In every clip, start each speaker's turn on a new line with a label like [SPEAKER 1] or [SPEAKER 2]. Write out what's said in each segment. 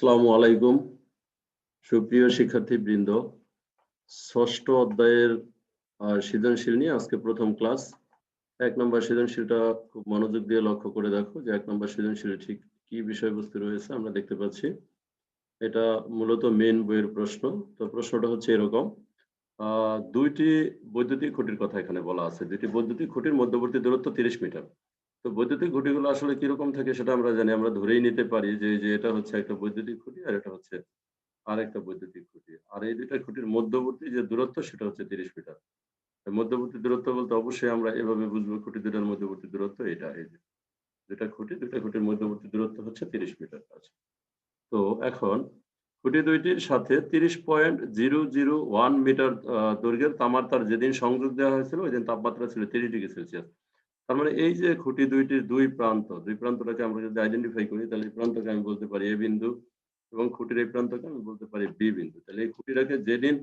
[SPEAKER 1] আসসালামু আলাইকুম। সুপ্রিয় শিক্ষার্থী বৃন্দ ষষ্ঠ অধ্যায়ের সৃজনশীল নিয়ে আজকে প্রথম ক্লাস। এক নম্বর সৃজনশীলটা খুব মনোযোগ দিয়ে লক্ষ্য করে দেখো যে এক নম্বর সৃজনশীলে ঠিক কি বিষয়বস্তু রয়েছে আমরা দেখতে পাচ্ছি। এটা মূলত মেন বইয়ের প্রশ্ন। তো প্রশ্নটা হচ্ছে এরকম দুইটি বৈদ্যুতিক খুঁটির কথা এখানে বলা আছে। দুইটি বৈদ্যুতিক খুঁটির মধ্যবর্তী দূরত্ব তিরিশ মিটার। তো বৈদ্যুতিক খুঁটিগুলো আসলে কীরকম থাকে সেটা আমরা জানি। আমরা ধরেই নিতে পারি যে যে এটা হচ্ছে একটা বৈদ্যুতিক খুঁটি আর এটা হচ্ছে আর একটা বৈদ্যুতিক খুঁটি। আর এই দুইটা খুঁটির মধ্যবর্তী যে দূরত্ব সেটা হচ্ছে তিরিশ মিটার। মধ্যবর্তী দূরত্ব বলতে অবশ্যই আমরা এভাবে বুঝব খুঁটি দুটার মধ্যবর্তী দূরত্ব এটা এই যে দুটা খুঁটি দুটা খুঁটির মধ্যবর্তী দূরত্ব হচ্ছে তিরিশ মিটার আছে তো এখন খুঁটি দুইটির সাথে তিরিশ point zero zero one metre দৈর্ঘ্যের তামার তার যেদিন সংযোগ দেওয়া হয়েছিল ওই দিন তাপমাত্রা ছিল তিরিশ ডিগ্রি সেলসিয়াস। তার মানে এই যে খুঁটি দুইটির দুই প্রান্ত, দুই প্রান্তটাকে আমরা যদি আইডেন্টিফাই করি, তাহলে এই প্রান্তকে আমি বলতে পারি এ বিন্দু এবং খুঁটির এই প্রান্তকে আমি বলতে পারি বি বিন্দু। তাহলে এই খুঁটিটাকে যেদিন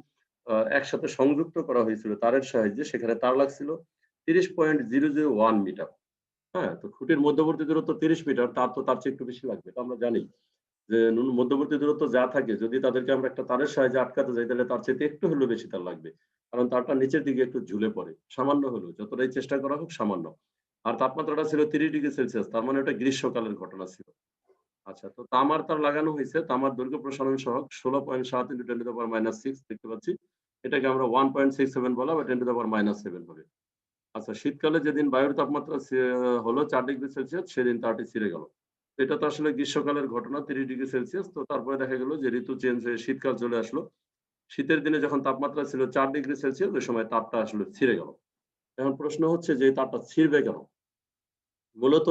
[SPEAKER 1] একসাথে সংযুক্ত করা হয়েছিল তারের সাহায্যে, সেখানে তার লাগছিল তিরিশ point zero zero one metre. হ্যাঁ তো খুঁটির মধ্যবর্তী দূরত্ব তিরিশ মিটার, তার তো তার চেয়ে একটু বেশি লাগবে, এটা আমরা জানি। যে মধ্যবর্তী দূরত্ব যা থাকে, যদি তাদেরকে আমরা একটা তারের সাহায্যে আটকাতে যাই, তাহলে তার চেয়ে একটু হলেও বেশি তার লাগবে। কারণ তারটা নিচের দিকে একটু ঝুলে পড়ে, সামান্য হলেও, যতটাই চেষ্টা করা হোক সামান্য। আর তাপমাত্রাটা ছিল তিরিশ ডিগ্রি সেলসিয়াস, তার মানে ওটা গ্রীষ্মকালের ঘটনা ছিল। আচ্ছা তো তামার তার লাগানো হয়েছে, তামার দৈর্ঘ্য প্রসারণ সহ ষোলো পয়েন্ট সাত into ten to power minus six দেখতে পাচ্ছি। এটাকে আমরা ওয়ান পয়েন্ট সিক্স সেভেন বলা বা ten to power minus seven হবে। আচ্ছা শীতকালে যেদিন বায়ুর তাপমাত্রা হলো চার ডিগ্রি সেলসিয়াস, সেদিন তারটি ছিঁড়ে গেল। এটা তো আসলে গ্রীষ্মকালের ঘটনা, তিরিশ ডিগ্রি সেলসিয়াস, তো তারপরে দেখা গেল যে ঋতু চেঞ্জ হয়ে শীতকাল চলে আসলো। শীতের দিনে যখন তাপমাত্রা ছিল চার ডিগ্রি সেলসিয়াস, ওই সময় তাপটা আসলে ছিঁড়ে গেল। এখন প্রশ্ন হচ্ছে যে তাপটা ছিঁড়বে কেন? মূলত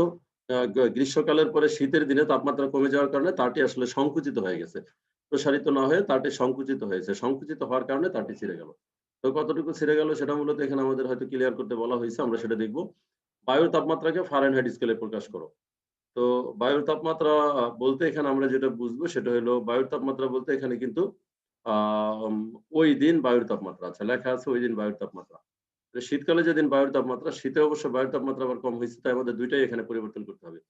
[SPEAKER 1] গ্রীষ্মকালের পরে শীতের দিনে তাপমাত্রা কমে যাওয়ার কারণে তারটি আসলে সংকুচিত হয়ে গেছে। প্রসারিত না হয়ে তারটি সংকুচিত হয়েছে। সংকুচিত হওয়ার কারণে তারটি ছিঁড়ে গেল। তো কতটুকু ছিঁড়ে গেল সেটা মূলত এখানে আমাদের হয়তো ক্লিয়ার করতে বলা হয়েছে, আমরা সেটা দেখব। বায়ুর তাপমাত্রাকে ফারেনহাইট স্কেলে প্রকাশ করো। তো বায়ুর তাপমাত্রা বলতে এখানে আমরা যেটা বুঝব সেটা হলো বায়ুর তাপমাত্রা বলতে এখানে কিন্তু, আহ ওই দিন বায়ুর তাপমাত্রা আচ্ছা লেখা আছে ওই দিন বায়ুর তাপমাত্রা। শীতকালে যেদিন বায়ুর তাপমাত্রা, শীতে অবশ্য বায়ুর তাপমাত্রা আবার কম হয়েছে, তাই আমাদের দুইটাই এখানে পরিবর্তন করতে হবে।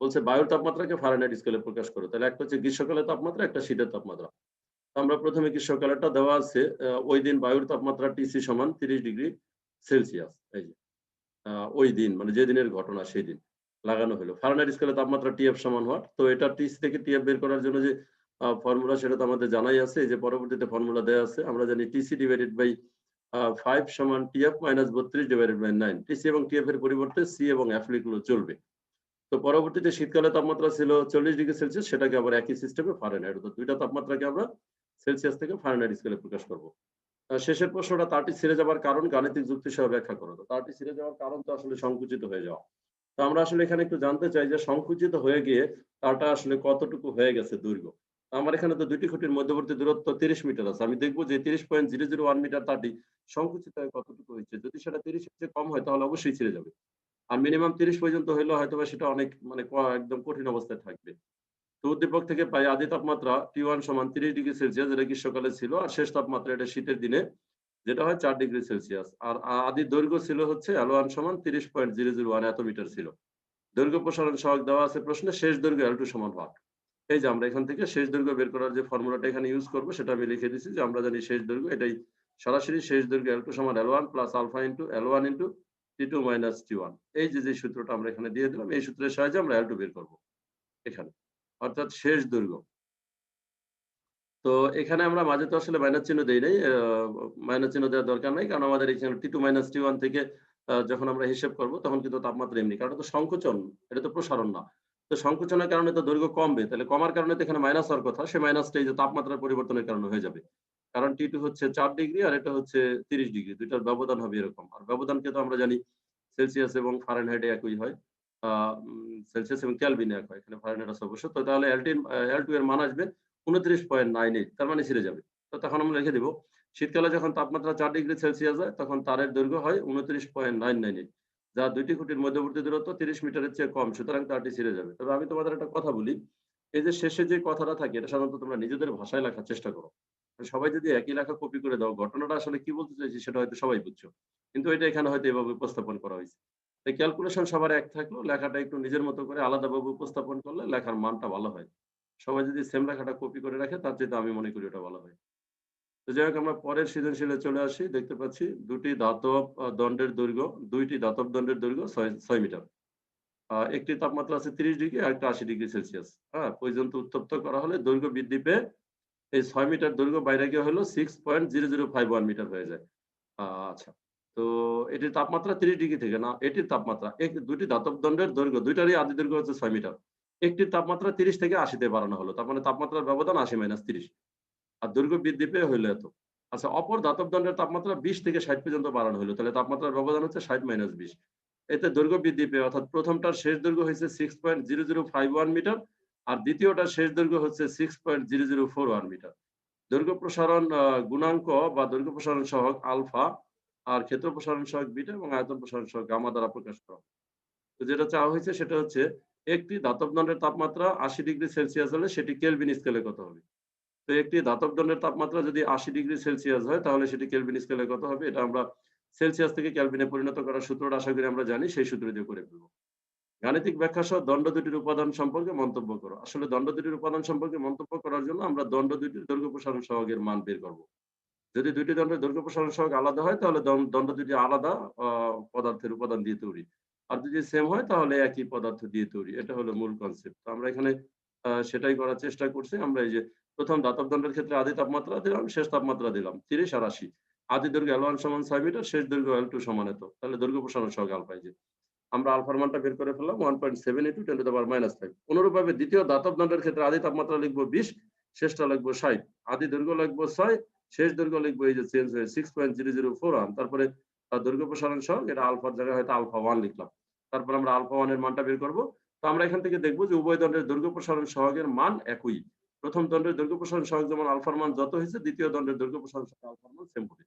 [SPEAKER 1] বলছে বায়ুর তাপমাত্রাকে ফারেনহাইট স্কেলে প্রকাশ করো। তাহলে একটা হচ্ছে গ্রীষ্মকালের তাপমাত্রা, একটা শীতের তাপমাত্রা। আমরা প্রথমে গ্রীষ্মকালেরটা দেওয়া আছে ওই দিন বায়ুর তাপমাত্রা টিসি সমান তিরিশ ডিগ্রি সেলসিয়াস, এই যে ওই দিন মানে যে দিনের ঘটনা সেই দিন লাগানো হলো। ফারেনহাইট স্কেলে তাপমাত্রা টিএফ সমান হওয়ার। তো এটা টিসি থেকে টিএফ বের করার জন্য যে ফর্মুলা সেটা তো আমাদের জানাই আছে যে পরবর্তীতে ফর্মুলা দেওয়া আছে, আমরা জানি টিসি ডিভাইডেড বাই ফাইভ সমান টিএফ মাইনাস বত্রিশ ডিভাইডেড বাই নাইন টিসি এবং টিএফ এর পরিবর্তে সি এবং এফ লিখলেও চলবে। তো পরবর্তীতে শীতকালে তাপমাত্রা ছিল চল্লিশ ডিগ্রি সেলসিয়াস, সেটাকে আবার একই সিস্টেমে ফারেনহাইট তো দুইটা তাপমাত্রাকে আমরা সেলসিয়াস থেকে ফারেনহাইট স্কেলে প্রকাশ করব। শেষের প্রশ্নটা তারটি ছিঁড়ে যাবার কারণ গাণিতিক যুক্তি সহ ব্যাখ্যা করো। তো তারটি ছিঁড়ে যাওয়ার কারণ তো আসলে সংকুচিত হয়ে যাওয়া। তো আমরা আসলে এখানে একটু জানতে চাই যে সংকুচিত হয়ে গিয়ে তারটা আসলে কতটুকু হয়ে গেছে দৈর্ঘ্য। আমার এখানে তো দুটি খুঁটির মধ্যবর্তী দূরত্ব তিরিশ মিটার আছে। আমি দেখব যে তিরিশ point zero zero one metre তারটি সংকুচিত হয়ে কতটুকু হয়েছে। যদি সেটা তিরিশের চেয়ে কম হয়, তাহলে অবশ্যই ছিঁড়ে যাবে। আর মিনিমাম তিরিশ পর্যন্ত হইলেও হয়তো সেটা অনেক মানে একদম কঠিন অবস্থায় থাকবে। তো উদ্দীপক থেকে পাই আদি তাপমাত্রা টি ওয়ান সমান তিরিশ ডিগ্রি সেলসিয়াস, যেটা গ্রীষ্মকালে ছিল, আর শেষ তাপমাত্রা এটা শীতের দিনে, যেটা হয় চার ডিগ্রি সেলসিয়াস। আর আদি দৈর্ঘ্য ছিল হচ্ছে এল ওয়ান সমান তিরিশ পয়েন্ট জিরো জিরো ওয়ান, এত মিটার ছিল। দৈর্ঘ্য প্রসারণ সহগ দেওয়া আছে প্রশ্নে, শেষ দৈর্ঘ্য এল টু সমান ভাগ এই যে আমরা এখান থেকে শেষ দৈর্ঘ্য বের করার যে ফর্মুলাটা এখানে ইউজ করব, সেটা আমি লিখে দিচ্ছি যে আমরা জানি শেষ দৈর্ঘ্য, এটাই সরাসরি শেষ দৈর্ঘ্য এল টু সমান L one plus alpha into L one into T two minus T one এই যে যে সূত্রটা আমরা এখানে দিয়ে দিলাম, এই সূত্রের সাহায্যে আমরা এল টু বের করব এখানে, অর্থাৎ শেষ দৈর্ঘ্য। তো এখানে আমরা মাঝে তো আসলে মাইনাস চিহ্ন দেই নাই মাইনাস চিহ্ন দেওয়ার দরকার নাই, কারণ আমাদের এখানে T two minus T one থেকে যখন আমরা হিসেব করব, তখন কিন্তু তাপমাত্রা এমনি, কারণ তো সংকোচন, এটা তো প্রসারণ না। তো সংকোচনের কারণে তো দৈর্ঘ্য কমবে, তাহলে কমার কারণে তো এখানে মাইনাস হওয়ার কথা, সে মাইনাসটা এই যে তাপমাত্রার পরিবর্তনের কারণে হয়ে যাবে। কারণ টি টু হচ্ছে চার ডিগ্রি আর এটা হচ্ছে তিরিশ ডিগ্রি দুইটার ব্যবধান হবে এরকম। আর ব্যবধানকে তো আমরা জানি সেলসিয়াস এবং ফারেনহাইটে একই হয় সেলসিয়াস এবং ক্যালভিনে এক হয়, এখানে ফারেনহাইট আছে অবশ্য। তো তাহলে এলটিন এল টু এর মান আসবে উনত্রিশ পয়েন্ট নাইন এইট তার মানে ছিঁড়ে যাবে। তো তখন আমরা লিখে দিব, শীতকালে যখন তাপমাত্রা চার ডিগ্রি সেলসিয়াস হয়, তখন তারের দৈর্ঘ্য হয় উনত্রিশ পয়েন্ট নাইন নাইন এইট যা দুইটি খুঁটির মধ্যবর্তী দূরত্ব তিরিশ মিটারের চেয়ে কম, সুতরাং তারটি ছিঁড়ে যাবে। তবে আমি তোমাদের একটা কথা বলি, এই যে শেষে যে কথাটা থাকে, এটা সাধারণত তোমরা নিজেদের ভাষায় লেখার চেষ্টা করো। সবাই যদি একই লেখা কপি করে দাও, ঘটনাটা আসলে কি বলতে চাইছি সেটা হয়তো সবাই বুঝছ। কিন্তু এটা এখানে হয়তো এভাবে উপস্থাপন করা হয়েছে। এই ক্যালকুলেশন সবার এক থাকলেও লেখাটা একটু নিজের মতো করে আলাদাভাবে উপস্থাপন করলে লেখার মানটা ভালো হয়। সবাই যদি সেম লেখাটা কপি করে রাখে, তার চেয়ে আমি মনে করি ওটা ভালো হয়। তো যাই হোক আমরা পরের সৃজনশীলে চলে আসি। দেখতে পাচ্ছি দুটি ধাতব দণ্ডের দৈর্ঘ্য, দুইটি ধাতব দণ্ডের দৈর্ঘ্য ছয় মিটার। একটি তাপমাত্রা আছে তিরিশ ডিগ্রি আর একটা আশি ডিগ্রি সেলসিয়াস। হ্যাঁ পর্যন্ত উত্তপ্ত করা হলে দৈর্ঘ্য বৃদ্ধি পেয়ে এই ছয় মিটার দৈর্ঘ্য বাইরে গিয়ে হলো six point zero zero five one metre হয়ে যায়। আচ্ছা তো এটির তাপমাত্রা তিরিশ ডিগ্রি থেকে না এটির তাপমাত্রা এক দুটি ধাতব দণ্ডের দৈর্ঘ্য, দুইটারই আদি দৈর্ঘ্য হচ্ছে ছয় মিটার। একটির তাপমাত্রা তিরিশ থেকে আশিতে বাড়ানো হলো, তার মানে তাপমাত্রার ব্যবধান আশি মাইনাস তিরিশ। আর দৈর্ঘ্য বৃদ্ধি পেয়ে হইল এত। আচ্ছা অপর ধাতব দণ্ডের তাপমাত্রা বিশ থেকে ষাট পর্যন্ত বাড়ানো হলো তাহলে তাপমাত্রার ব্যবধান হচ্ছে ষাট মাইনাস বিশ। এতে দৈর্ঘ্য বৃদ্ধি পেয়ে, অর্থাৎ প্রথমটার শেষ দৈর্ঘ্য হয়েছে six point zero zero five one metre আর দ্বিতীয়টার শেষ দৈর্ঘ্য হচ্ছে six point zero zero four one metre দৈর্ঘ্য প্রসারণ গুণাঙ্ক বা দৈর্ঘ্য প্রসারণ সহগ আলফা আর ক্ষেত্র প্রসারণ সহগ বিটা এবং আয়তন প্রসারণ সহগ গামা দ্বারা প্রকাশ করা তো যেটা চাওয়া হয়েছে সেটা হচ্ছে, একটি ধাতব দণ্ডের তাপমাত্রা আশি ডিগ্রি সেলসিয়াস হলে সেটি কেলভিন স্কেলে কত হবে? তো একটি ধাতব দণ্ডের তাপমাত্রা যদি আশি ডিগ্রি সেলসিয়াস হয়, তাহলে সেটি কেলভিন স্কেলে কত হবে? এটা আমরা সেলসিয়াস থেকে ক্যালভিনে পরিণত করার সূত্রটা আশা করি আমরা জানি, সেই সূত্র দিয়ে করে ফেলব। গাণিতিক ব্যাখ্যা সহ দণ্ড দুটির উপাদান সম্পর্কে মন্তব্য করো। আসলে দণ্ড দুটির উপাদান সম্পর্কে মন্তব্য করার জন্য আমরা দণ্ড দুটির দৈর্ঘ্য প্রসারণ সহগের মান বের করব। যদি দুটি দণ্ডের দৈর্ঘ্য প্রসারণ সহগ আলাদা হয়, তাহলে দণ্ড দুটি আলাদা পদার্থের উপাদান দিয়ে তৈরি। আর যদি সেম হয়, তাহলে একই পদার্থ দিয়ে তৈরি। এটা হলো মূল কনসেপ্ট আমরা এখানে সেটাই করার চেষ্টা করছি। আমরা এই যে প্রথম ধাতব দণ্ডের ক্ষেত্রে আদি তাপমাত্রা দিলাম, শেষ তাপমাত্রা দিলাম, তিরিশ আর আশি। আদি দৈর্ঘ্য এল ওয়ান সমান ছয় মিটার, শেষ দৈর্ঘ্য এল টু সমান এত। তাহলে দৈর্ঘ্য প্রসারণ সহগ আলফা এই যে। আমরা আলফার মানটা বের করে ফেললাম one point seven into ten to the minus five অনুরূপভাবে দ্বিতীয় ধাতব দণ্ডের ক্ষেত্রে আদি তাপমাত্রা লিখব বিশ, শেষটা লিখব ষাট। আদি দৈর্ঘ্য লিখব ছয়, শেষ দৈর্ঘ্য লিখব এই যে চেঞ্জ হয়ে six point zero zero four one তারপরে তার দৈর্ঘ্য প্রসারণ সহগ, এটা আলফার জায়গায় হয়তো আলফা ওয়ান লিখলাম। তারপর আমরা আলফা ওয়ানের মানটা বের করব। তো আমরা এখান থেকে দেখব যে উভয় দণ্ডের দৈর্ঘ্য প্রসারণ সহগের মান একই। প্রথম দণ্ডের দৈর্ঘ্য প্রসারণ সহগ যেমন আলফার মান যত হয়েছে, দ্বিতীয় দণ্ডের দৈর্ঘ্য প্রসারণ সহগ আলফার মান সেম হবে।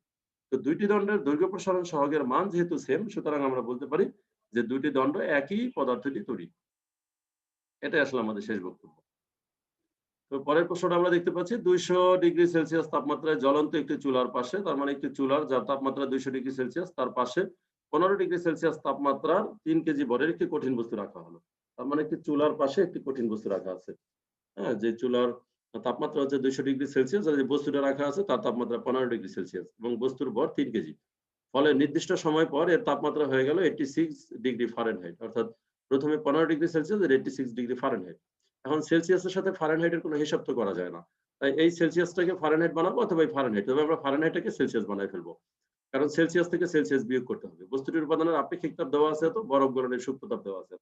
[SPEAKER 1] তো দুইটি দণ্ডের দৈর্ঘ্য প্রসারণ সহগের মান যেহেতু সেম সুতরাং আমরা বলতে পারি যে দুইটি দণ্ড একই পদার্থটি তৈরি। এটাই আসলে আমাদের শেষ বক্তব্য। তো পরের প্রশ্নটা আমরা দেখতে পাচ্ছি, দুইশো ডিগ্রি সেলসিয়াস তাপমাত্রায় জ্বলন্ত একটি চুলার পাশে, তার মানে একটি চুলার যার তাপমাত্রা দুইশো ডিগ্রি সেলসিয়াস, তার পাশে পনেরো ডিগ্রি সেলসিয়াস তাপমাত্রার তিন কেজি বরের একটি কঠিন বস্তু রাখা হলো। তার মানে একটি চুলার পাশে একটি কঠিন বস্তু রাখা আছে। হ্যাঁ যে চুলার তাপমাত্রা হচ্ছে দুইশো ডিগ্রি সেলসিয়াস আর যে বস্তুটা রাখা আছে তার তাপমাত্রা পনেরো ডিগ্রি সেলসিয়াস এবং বস্তুর ভর তিন কেজি। ফলে নির্দিষ্ট সময় পর এর তাপমাত্রা হয়ে গেল এইটি সিক্স ডিগ্রি ফারেনহাইট অর্থাৎ প্রথমে পনেরো ডিগ্রি সেলসিয়াস আর এইটি সিক্স ডিগ্রি ফারেনহাইট এখন সেলসিয়াসের সাথে ফারেনহাইটের কোনো হিসাব তো করা যায় না। তাই এই সেলসিয়াসটাকে ফারেনহাইট বানাবো অথবা এই ফারেনহাইট তবে আমরা ফারেনহাইটটাকে সেলসিয়াস বানাই ফেলব। কারণ সেলসিয়াস থেকে সেলসিয়াস বিয়োগ করতে হবে। বস্তুটির উপাদানের আপেক্ষিক তাপ দেওয়া আছে তো বরফ গলনের সূক্ষ্ম তাপ দেওয়া আছে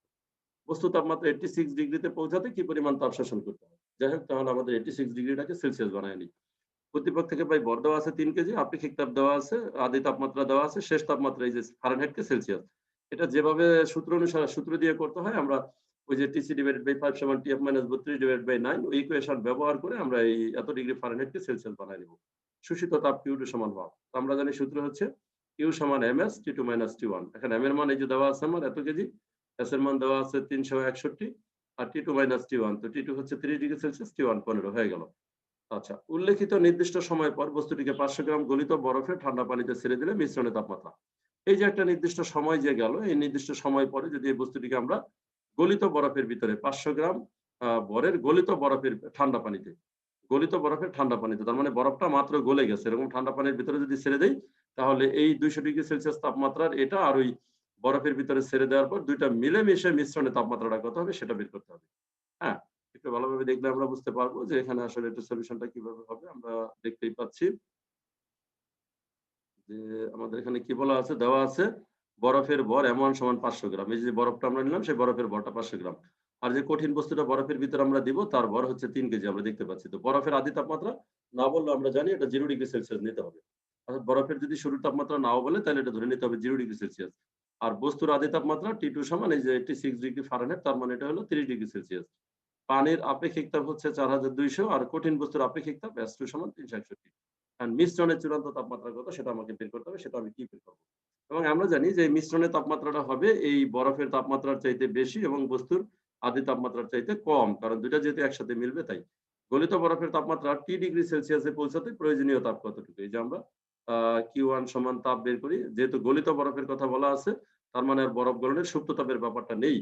[SPEAKER 1] বস্তু তাপমাত্রা এইটি সিক্স ডিগ্রিতে পৌঁছাতে কি পরিমাণ তাপ শোষণ করতে যাই হোক তাহলে আমাদের এইটি সিক্স ডিগ্রিটাকে সেলসিয়াস বানায় নিই। প্রতিপক্ষ থেকে পাই বর দেওয়া আছে তিন কেজি আপেক্ষিক তাপ দেওয়া আছে, আদি তাপমাত্রা দেওয়া আছে, শেষ তাপমাত্রা এই যে ফারেনহাইটকে সেলসিয়াস। এটা যেভাবে সূত্র অনুসারে, সূত্র দিয়ে করতে হয়, আমরা ওই যে টিসি ডিভাইডেড বাই ফাইভ সমান টিএফ মাইনাস বত্রিশ ডিভাইড বাই নাইন ওই ইকুয়েশন ব্যবহার করে আমরা এই এত ডিগ্রি ফারেনহাইটকে সেলসিয়াস বানাই নিব। শোষিত তাপ কিউ টু সমান ভাব আমরা জানি সূত্র হচ্ছে কিউ সমান M S T two minus T one এখন এম এর মান এই যে দেওয়া আছে আমার এত কেজি এস এর মান দেওয়া আছে তিনশো একষট্টি। আর T two minus T one তো টি টু হচ্ছে ত্রিশ ডিগ্রি সেলসিয়াস টি ওয়ান পনেরো, হয়ে গেল। আচ্ছা উল্লেখিত নির্দিষ্ট সময় পর বস্তুটিকে পাঁচশো গ্রাম গলিত বরফে ঠান্ডা পানিতে ছেড়ে দিলে মিশ্রণের তাপমাত্রা। এই যে একটা নির্দিষ্ট সময় যে গেল, এই নির্দিষ্ট সময় পরে যদি এই বস্তুটিকে আমরা গলিত বরফের ভিতরে পাঁচশো গ্রাম বরের গলিত বরফের ঠান্ডা পানিতে, গলিত বরফের ঠান্ডা পানিতে, তার মানে বরফটা মাত্র গলে গেছে, এরকম ঠান্ডা পানির ভিতরে যদি ছেড়ে দেই, তাহলে এই দুইশো ডিগ্রি সেলসিয়াস তাপমাত্রার এটা আর ওই বরফের ভিতরে ছেড়ে দেওয়ার পর দুইটা মিলেমিশে মিশ্রণের তাপমাত্রাটা কত হবে সেটা বের করতে হবে। হ্যাঁ একটু ভালোভাবে দেখলে আমরা বুঝতে পারব যে এখানে আসলে এটা সলিউশনটা কীভাবে হবে, আমরা দেখতেই পাচ্ছি। যে আমাদের এখানে কি বলা আছে? দেওয়া আছে, বরফের ভর এমন সমান পাঁচশো গ্রাম। এই যে বরফটা আমরা নিলাম, সেই বরফের ভরটা পাঁচশো গ্রাম। আর যে কঠিন বস্তুটা বরফের ভিতরে আমরা দিব, তার ভর হচ্ছে তিন কেজি, আমরা দেখতে পাচ্ছি। তো বরফের আদি তাপমাত্রা না বললে আমরা জানি এটা জিরো ডিগ্রি সেলসিয়াস নিতে হবে। অর্থাৎ বরফের যদি শুরুর তাপমাত্রা নাও বলে, তাহলে এটা ধরে নিতে হবে জিরো ডিগ্রি সেলসিয়াস আর বস্তুর আদি তাপমাত্রা টি টু সমান এই যে এইটি সিক্স ডিগ্রি ফারেনহাইট তার মানে এটা হলো ত্রিশ ডিগ্রি সেলসিয়াস পানির আপেক্ষিক তাপ হচ্ছে চার হাজার দুইশো আর কঠিন বস্তুর আপেক্ষিক তাপ এস টু সমান তিনশো একষট্টি। আর মিশ্রণের চূড়ান্ত তাপমাত্রা কত সেটা আমাকে বের করতে হবে, সেটা আমি কি বের করব? এবং আমরা জানি যে মিশ্রণের তাপমাত্রাটা হবে এই বরফের তাপমাত্রার চাইতে বেশি এবং বস্তুর আদি তাপমাত্রার চাইতে কম, কারণ দুইটা যেহেতু একসাথে মিলবে, তাই গলিত বরফের তাপমাত্রা টি ডিগ্রি সেলসিয়াসে পৌঁছাতে প্রয়োজনীয় তাপ কতটুকু? এই যে আমরা কিউ ওয়ান সমান তাপ বের করি, যেহেতু গলিত বরফের কথা বলা আছে তার মানে আর বরফ গলনের সুপ্ত তাপের ব্যাপারটা নেই।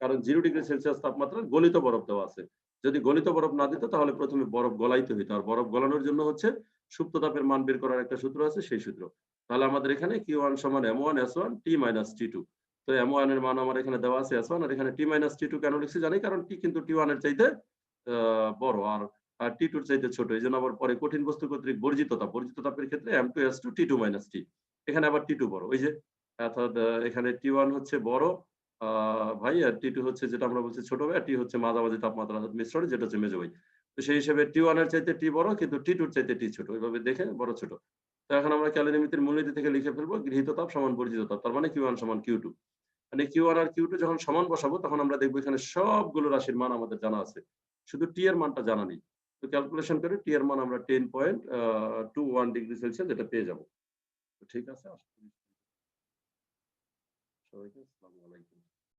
[SPEAKER 1] কারণ জিরো ডিগ্রি সেলসিয়াস তাপমাত্রা গলিত বরফ দেওয়া আছে। যদি গলিত বরফ না দিত, তাহলে প্রথমে বরফ গলাইতে হইতো। আর বরফ গলানোর জন্য হচ্ছে সুপ্ত তাপের মান বের করার একটা সূত্র আছে, সেই সূত্র। তাহলে আমাদের এখানে কিউ ওয়ান সমান M one S one T minus T two তো এম ওয়ানের মান আমার এখানে দেওয়া আছে এস ওয়ান আর এখানে টি মাইনাস টি টু কেন লিখছি জানি? কারণ টি কিন্তু টি ওয়ানের চাইতে বড়। আর আর টি টুর চাইতে ছোট। এই জন্য আবার পরে কঠিন বস্তু কর্তৃক বর্জিত তাপ বর্জিত তাপের ক্ষেত্রে M two S two T two minus T এখানে আবার টি টু বড়। ওই যে অর্থাৎ এখানে টি ওয়ান হচ্ছে বড় ভাই, আর টি টু হচ্ছে যেটা আমরা বলছি ছোট ভাই টি হচ্ছে মাঝামাঝি তাপমাত্রা মিশ্রণে, যেটা হচ্ছে মেজো ভাই। তো সেই হিসেবে টি ওয়ানের চাইতে টি বড়, কিন্তু টি টুর চাইতে টি ছোট ওইভাবে দেখে বড় ছোট। তো এখন আমরা ক্যালোরিমিতির মূলনীতি থেকে লিখে ফেলব, গৃহীত তাপ সমান বর্জিত তাপ, তার মানে কিউ ওয়ান সমান কিউ টু মানে কিউ ওয়ান আর কিউ টু যখন সমান বসাবো, তখন আমরা দেখব এখানে সবগুলো রাশির মান আমাদের জানা আছে। শুধু টি এর মানটা জানা নেই। তো ক্যালকুলেশন করে টি এর মান আমরা ten point two one degree Celsius এটা পেয়ে যাব। ঠিক আছে সবাইকে আসসালামু আলাইকুম